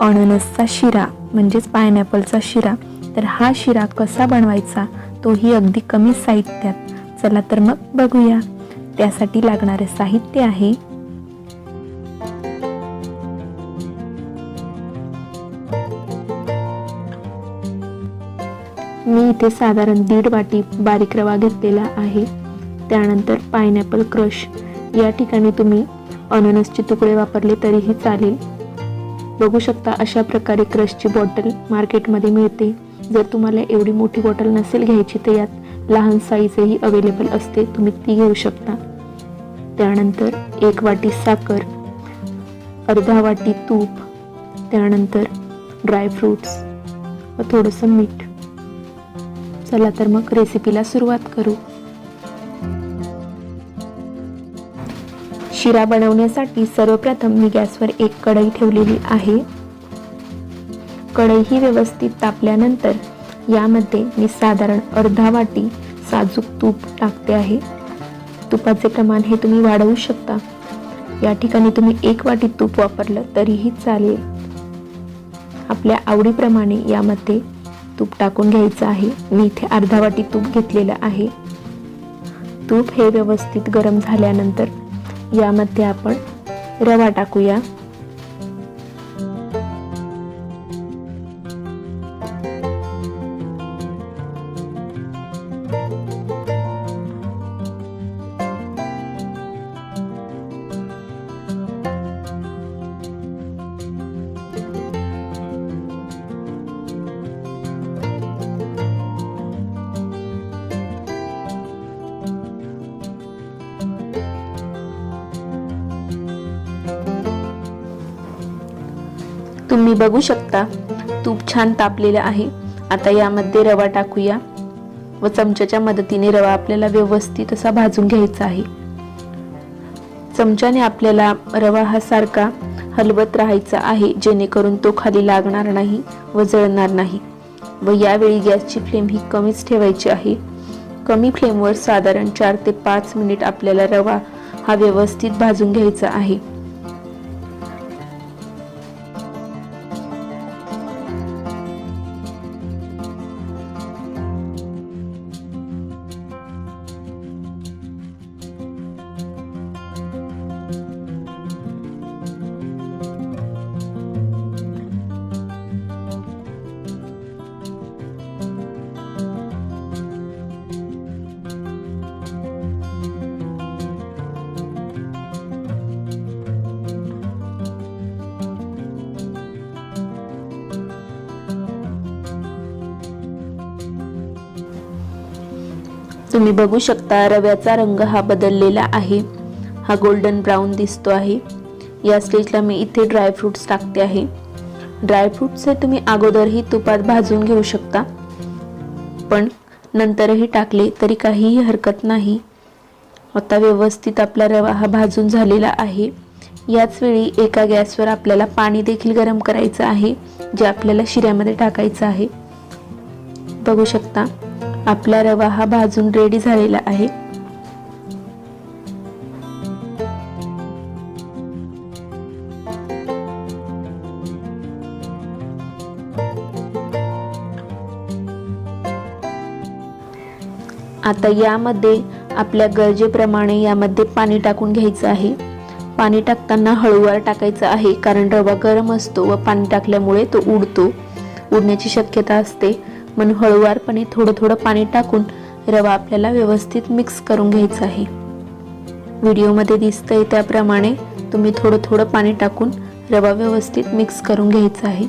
अननसचा शिरा म्हणजेच पायनॅपलचा शिरा. तर हा शिरा कसा बनवायचा? तोही अगदी कमी साहित्यात. चला तर मग बघूया. त्यासाठी लागणारे साहित्य आहे. मी इथे साधारण दीड वाटी बारीक रवा घेतलेला आहे. त्यानंतर पायनॅपल क्रश या ठिकाणी तुम्ही अननसचे तुकडे वापरले तरीही चालेल. बघू शकता अशा प्रकारे क्रशची बॉटल मार्केटमध्ये मिळते. जर तुम्हाला एवढी मोठी बॉटल नसेल घ्यायची तर यात लहान साईजही अवेलेबल असते. तुम्ही ती घेऊ शकता. त्यानंतर एक वाटी साखर अर्धा वाटी तूप त्यानंतर ड्रायफ्रूट्स व थोडंसं मीठ. चला तर मग रेसिपीला सुरुवात करू. शिरा बनवण्यासाठी सर्वप्रथम मी गॅसवर एक कढई ठेवलेली आहे. कढई ही व्यवस्थित तापल्यानंतर यामध्ये मी साधारण अर्धा वाटी साजूक तूप टाकते आहे. तुपाचे प्रमाण हे तुम्ही वाढवू शकता. या ठिकाणी तुम्ही एक वाटी तूप वापरलं तरीही चालेल. आपल्या आवडीप्रमाणे यामध्ये तूप टाकून घ्यायचं आहे. मी इथे अर्धा वाटी तूप घेतलेलं आहे. तूप हे व्यवस्थित गरम झाल्यानंतर यामध्ये आपण रवा टाकूया. तुम्ही बघू शकता. तूप छान तापलेलं आहे. आता यामध्ये रवा टाकूया. व चमच्याच्या मदतीने रवा आपल्याला व्यवस्थित असा भाजून घ्यायचा आहे. चमच्याने आपल्याला रवा हा सारखा हलवत राहायचा आहे. जेणेकरून तो खाली लागणार नाही व जळणार नाही. व यावेळी गॅसची फ्लेम ही कमीच ठेवायची आहे. कमी फ्लेमवर साधारण चार ते पाच मिनिट आपल्याला रवा हा व्यवस्थित भाजून घ्यायचा आहे. तुम्ही बघू शकता रव्याचा रंग हा बदललेला आहे. हा गोल्डन ब्राऊन दिसतो आहे. या स्टेजला मी इथे ड्रायफ्रूट्स टाकते आहे. ड्रायफ्रूट्स हे तुम्ही अगोदरही तुपात भाजून घेऊ शकता. पण नंतरही टाकले तरी काहीही हरकत नाही. आता व्यवस्थित आपला रवा हा भाजून झालेला आहे. याच वेळी एका गॅसवर आपल्याला पाणी देखील गरम करायचं आहे जे आपल्याला शिऱ्यामध्ये टाकायचं आहे. बघू शकता. आपला रवा हा भाजून रेडी झालेला आहे. आता यामध्ये आपल्या गरजेप्रमाणे यामध्ये पाणी टाकून घ्यायचं आहे. पाणी टाकताना हळूवार टाकायचं आहे कारण रवा गरम असतो व पाणी टाकल्यामुळे तो उडतो. उडण्याची शक्यता असते. म्हणून हळूवारपणे थोडं थोडं पाणी टाकून रवा आपल्याला व्यवस्थित मिक्स करून घ्यायचा आहे. व्हिडिओमध्ये दिसतंय त्याप्रमाणे तुम्ही थोडं थोडं पाणी टाकून रवा व्यवस्थित मिक्स करून घ्यायचा आहे.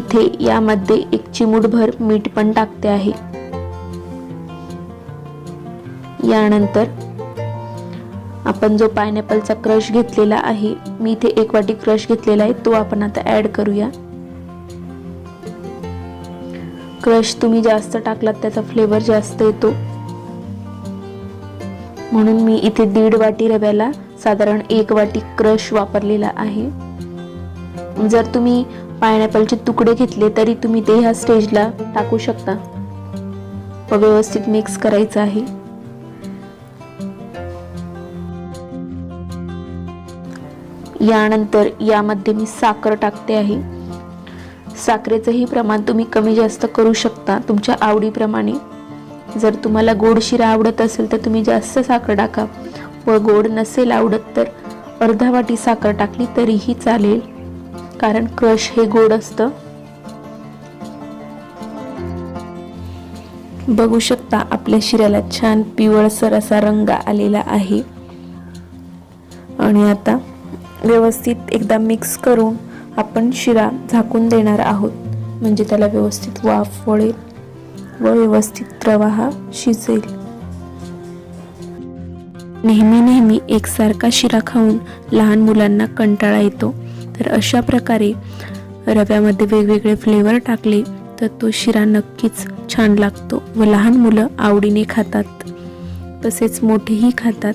इथे यामध्ये एक चिमूटभर मीठ पण टाकते आहे. यानंतर आपण जो पायनॅपलचा क्रश घेतलेला आहे मी इथे एक वाटी क्रश घेतलेला आहे तो आपण आता ऍड करूया. क्रश तुम्ही जास्त टाकलात त्याचा फ्लेवर जास्त येतो. म्हणून मी इथे दीड वाटी रव्याला साधारण एक वाटी क्रश वापरलेला आहे. जर तुम्ही पायनॅपलचे तुकडे घेतले तरी तुम्ही ते ह्या स्टेजला टाकू शकता. व व्यवस्थित मिक्स करायचं आहे. यानंतर यामध्ये मी साखर टाकते आहे. साखरेचंही प्रमाण तुम्ही कमी जास्त करू शकता तुमच्या आवडीप्रमाणे. जर तुम्हाला गोड शिरा आवडत असेल तर तुम्ही जास्त साखर टाका. व गोड नसेल आवडत तर अर्धा वाटी साखर टाकली तरीही चालेल. कारण क्रश हे गोड असतं. बघू शकता आपल्या शिऱ्याला छान पिवळसर असा रंग आलेला आहे. आणि आता व्यवस्थित एकदा मिक्स करून आपण शिरा झाकून देणार आहोत. म्हणजे त्याला व्यवस्थित वाफ वळेल व व्यवस्थित रवा हा शिजेल. नेहमी नेहमी एकसारखा शिरा खाऊन लहान मुलांना कंटाळा येतो. तर अशा प्रकारे रव्यामध्ये वेगवेगळे फ्लेवर टाकले तर तो शिरा नक्कीच छान लागतो व लहान मुलं आवडीने खातात. तसेच मोठेही खातात.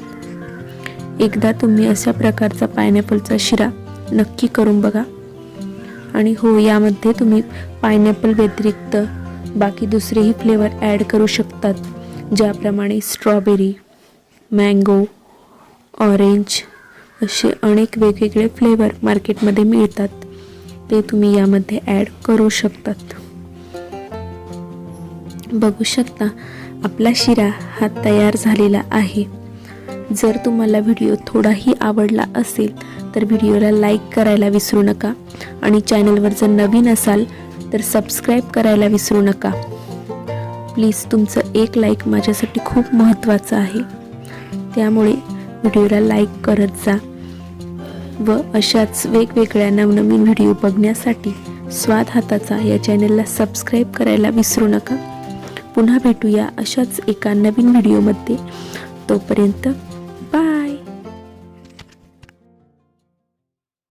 एकदा तुम्ही अशा प्रकारचा पायनॅपलचा शिरा नक्की करून बघा. आणि हो यामध्ये तुम्ही पायनॅपल व्यतिरिक्त बाकी दुसरेही फ्लेवर ॲड करू शकतात ज्याप्रमाणे स्ट्रॉबेरी मँगो ऑरेंज असे अनेक वेगवेगळे फ्लेवर मार्केटमध्ये मिळतात. ते तुम्ही यामध्ये ॲड करू शकतात. बघू शकता आपला शिरा हा तयार झालेला आहे. जर तुम्हाला व्हिडिओ थोडाही आवडला असेल तर व्हिडिओला लाईक करायला विसरू नका. आणि चॅनलवर जर नवीन असाल तर सबस्क्राईब करायला विसरू नका. प्लीज तुमचं एक लाईक माझ्यासाठी खूप महत्त्वाचं आहे. त्यामुळे व्हिडिओला लाईक करत जा व अशाच वेगवेगळ्या नवनवीन व्हिडिओ बघण्यासाठी स्वाद हाताचा या चॅनलला सबस्क्राईब करायला विसरू नका. पुन्हा भेटूया अशाच एका नवीन व्हिडिओमध्ये. तोपर्यंत बाय!